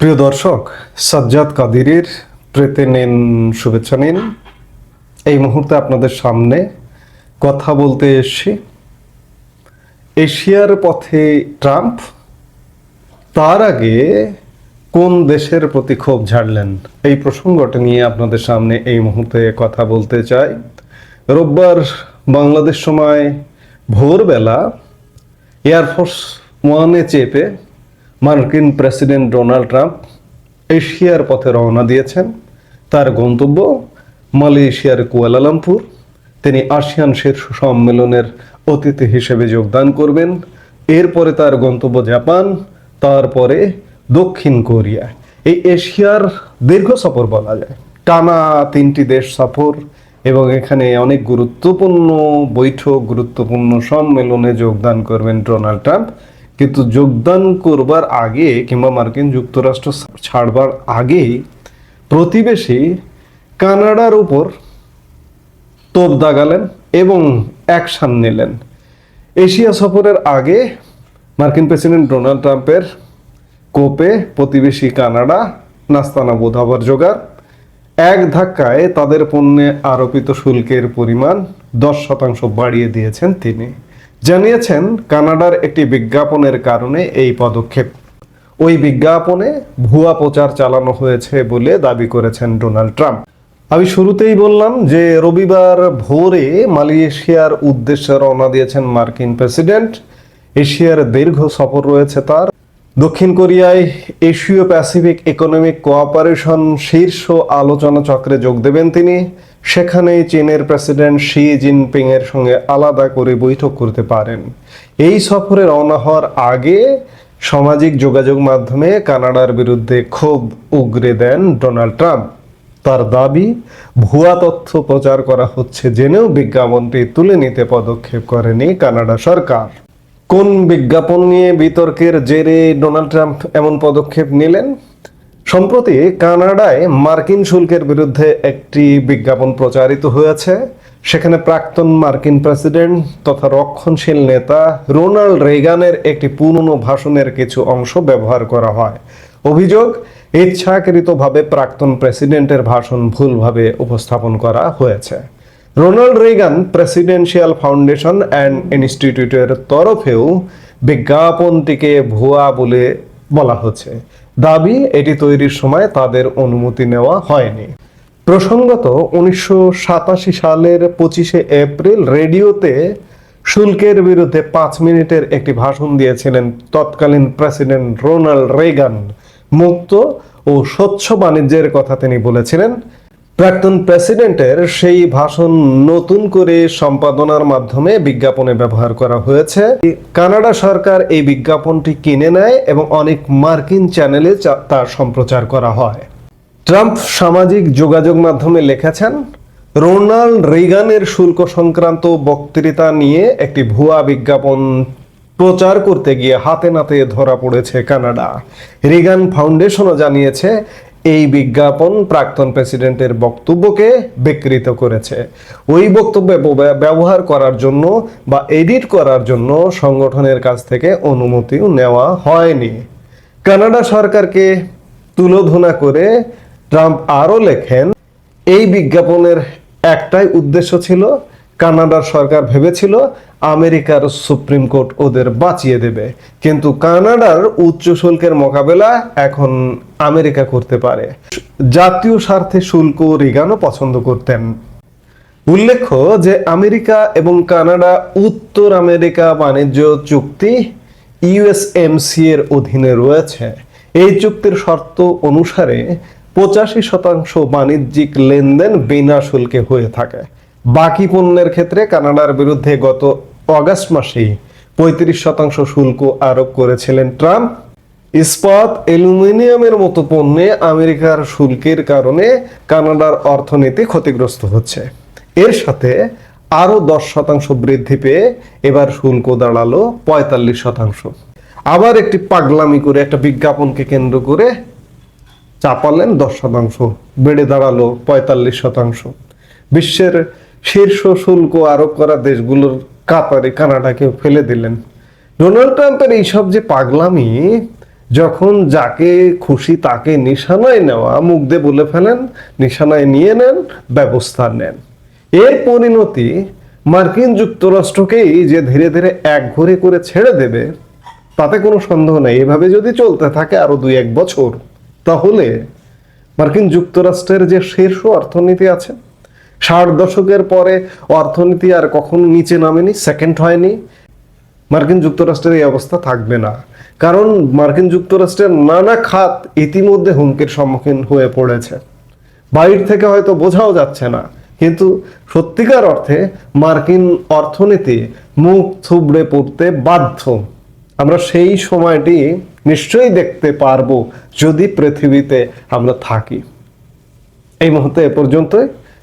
প্রিয় দর্শক, সাজ্জাদ কাদিরের প্রেতে নিন, শুভেচ্ছা নিন। এই মুহূর্তে আপনাদের সামনে কথা বলতে এসছি। এশিয়ার পথে ট্রাম্প তার আগে কোন দেশের প্রতি ক্ষোভ ঝাড়লেন? এই প্রসঙ্গটা নিয়ে আপনাদের সামনে এই মুহূর্তে কথা বলতে চাই। রোববার বাংলাদেশ সময় ভোরবেলা এয়ারফোর্স ওয়ানে চেপে মার্কিন প্রেসিডেন্ট ডোনাল্ড ট্রাম্প এশিয়ার পথে রওনা দিয়েছেন। তার গন্তব্য মালয়েশিয়ার কুয়ালালামপুর তিনি আসিয়ান শীর্ষ সম্মেলনের অতিথি হিসেবে যোগদান করবেন। এরপরে তার গন্তব্য জাপান, তারপরে দক্ষিণ কোরিয়া। এই এশিয়ার দীর্ঘ সফর বলা যায়। টানা তিনটি দেশ সফর এবং এখানে অনেক গুরুত্বপূর্ণ বৈঠক, গুরুত্বপূর্ণ সম্মেলনে যোগদান করবেন ডোনাল্ড ট্রাম্প। কিন্তু যোগদান করবার আগে কিংবা মার্কিন যুক্তরাষ্ট্র ছাড়বার আগেই প্রতিবেশী কানাডার উপর তোপ দাগালেন এবং অ্যাকশন নিলেন। এশিয়া সফরের আগে মার্কিন প্রেসিডেন্ট ডোনাল্ড ট্রাম্পের কোপে প্রতিবেশী কানাডা নাস্তানা বোধাবার জোগাড়। এক ধাক্কায় তাদের পণ্যে আরোপিত শুল্কের পরিমাণ দশ শতাংশ বাড়িয়ে দিয়েছেন তিনি। জানিয়েছেন, কানাডার একটি বিজ্ঞাপনের কারণে এই পদক্ষেপ। ওই বিজ্ঞাপনে ভুয়া প্রচার চালানো হয়েছে বলে দাবি করেছেন ডোনাল্ড ট্রাম্প। আমি শুরুতেই বললাম যে, রবিবার ভোরে মালয়েশিয়ার উদ্দেশ্যে রওনা দিয়েছেন মার্কিন প্রেসিডেন্ট। এশিয়ার দীর্ঘ সফর রয়েছে তার। দক্ষিণ কোরিয়ায় এশীয় প্যাসিফিক ইকোনমিক কোঅপারেশন শীর্ষ আলোচনা চক্রে যোগ দেবেন তিনি। সেখানেই চীনের প্রেসিডেন্ট শি জিনপিং এর সঙ্গে আলাদা করে বৈঠক করতে পারেন। এই সফরে রওনা হওয়ার আগে সামাজিক যোগাযোগ মাধ্যমে কানাডার বিরুদ্ধে ক্ষোভ উগরে দেন ডোনাল্ড ট্রাম্প। তার দাবি, ভুয়া তথ্য প্রচার করা হচ্ছে জেনেও বিজ্ঞাপনটি তুলে নিতে পদক্ষেপ করেনি কানাডা সরকার। কোন বিজ্ঞাপন নিয়ে বিতর্কের জেরে ডোনাল্ড ট্রাম্প এমন পদক্ষেপ নিলেন? সম্প্রতি কানাডায় মার্কিন শুল্কের বিরুদ্ধে একটি বিজ্ঞাপন প্রচারিত হয়েছে। সেখানে প্রাক্তন মার্কিন প্রেসিডেন্ট তথা রক্ষণশীল নেতা রোনাল্ড রেগানের একটি পুরনো ভাষণের কিছু অংশ ব্যবহার করা হয়। অভিযোগ, ইচ্ছাকৃতভাবে প্রাক্তন প্রেসিডেন্টের ভাষণ ভুলভাবে উপস্থাপন করা হয়েছে। Ronald Reagan presidential foundation and ইনস্টিটিউটের তরফেও বিজ্ঞাপনটিকে ভুয়া বলে বলা হচ্ছে। দাবি, এটি তৈরির সময় তাদের অনুমতি নেওয়া হয়নি। প্রসঙ্গত, উনিশশো সাতাশি সালের পঁচিশে এপ্রিল রেডিওতে শুল্কের বিরুদ্ধে পাঁচ মিনিটের একটি ভাষণ দিয়েছিলেন তৎকালীন প্রেসিডেন্ট রোনাল্ড রেগান। মুক্ত ও স্বচ্ছ বাণিজ্যের কথা তিনি বলেছিলেন প্রাক্তন প্রেসিডেন্টের সেই ভাষণ নতুন করে সম্পাদনার মাধ্যমে বিজ্ঞাপনে ব্যবহার করা হয়েছে। কানাডা সরকার এই বিজ্ঞাপনটি কিনে নেয় এবং অনেক মার্কিন চ্যানেলে তা সম্প্রচার করা হয়। ট্রাম্প সামাজিক যোগাযোগ মাধ্যমে লিখেছেন, রোনাল্ড রেগানের শুল্ক সংক্রান্ত বক্তৃতা নিয়ে একটি ভুয়া বিজ্ঞাপন প্রচার করতে গিয়ে হাতে নাতে ধরা পড়েছে কানাডা। রিগান ফাউন্ডেশনও জানিয়েছে এই বিজ্ঞাপন প্রাক্তন প্রেসিডেন্টের বক্তব্যকে বিকৃত করেছে। ওই বক্তব্যে ব্যব- ব্যবহার করার জন্য বা এডিট করার জন্য সংগঠনের কাছ থেকে অনুমতিও নেওয়া হয়নি। কানাডা সরকারকে তুলোধনা করে ট্রাম্প আরও লেখেন, এই বিজ্ঞাপনের একটাই উদ্দেশ্য ছিল কানাডার সরকার ভেবেছিল আমেরিকার সুপ্রিম কোর্ট ওদের বাঁচিয়ে দেবে। কিন্তু কানাডার উচ্চ শুল্কের মোকাবেলা এখন আমেরিকা করতে পারে। জাতীয় স্বার্থে শুল্ক রিগানও পছন্দ করতেন। উল্লেখ্য যে আমেরিকা এবং কানাডা উত্তর আমেরিকা বাণিজ্য চুক্তি ইউএসএমসি এর অধীনে রয়েছে। এই চুক্তির শর্ত অনুসারে পঁচাশি শতাংশ বাণিজ্যিক লেনদেন বিনা শুল্কে হয়ে থাকে। বাকি পণ্যের ক্ষেত্রে কানাডার বিরুদ্ধে গত অগাস্ট মাসেই পঁয়ত্রিশ শতাংশ শুল্ক আরোপ করেছিলেন ট্রাম্প। ইস্পাত অ্যালুমিনিয়ামের মতো পণ্যে আমেরিকার শুল্কের কারণে কানাডার অর্থনীতি ক্ষতিগ্রস্ত হচ্ছে। এর সাথে আরও দশ শতাংশ বৃদ্ধি পেয়ে এবার শুল্ক দাঁড়াল পঁয়তাল্লিশ শতাংশ। আবার একটি পাগলামি করে, একটা বিজ্ঞাপনকে কেন্দ্র করে চাপালেন দশ শতাংশ, বেড়ে দাঁড়াল পঁয়তাল্লিশ শতাংশ। বিশ্বের শীর্ষ শুল্ক আরোপ করা দেশগুলোর কাতারে কানাডাকে ফেলে দিলেন। ডোনাল্ড ট্রাম্পের এইসব যে পাগলামি, যখন যাকে খুশি তাকে নিশানায় নেওয়া, মুখ দিয়ে বলে ফেলেন, নিশানায় নিয়ে নেন, ব্যবস্থা নেন। এর পরিণতি মার্কিন যুক্তরাষ্ট্রকেই যে ধীরে ধীরে এক ঘরে করে ছেড়ে দেবে, তাতে কোনো সন্দেহ নেই। এভাবে যদি চলতে থাকে আরও দুই এক বছর, তাহলে মার্কিন যুক্তরাষ্ট্রের যে শীর্ষ অর্থনীতি আছে ষাট দশকের পরে অর্থনীতি আর কখনো নিচে নামেনি সেকেন্ড হয়নি। মার্কিন যুক্তরাষ্ট্রের এই অবস্থা থাকবে না। কারণ মার্কিন যুক্তরাষ্ট্রের নানা খাত ইতিমধ্যে হুমকির সম্মুখীন হয়ে পড়েছে। বাইর থেকে হয়তো বোঝাও যাচ্ছে না, কিন্তু সত্যিকার অর্থে মার্কিন অর্থনীতি মুখ থুবড়ে পড়তে বাধ্য। আমরা সেই সময়টি নিশ্চয়ই দেখতে পারব যদি পৃথিবীতে আমরা থাকি। এই মুহূর্তে এ পর্যন্তই।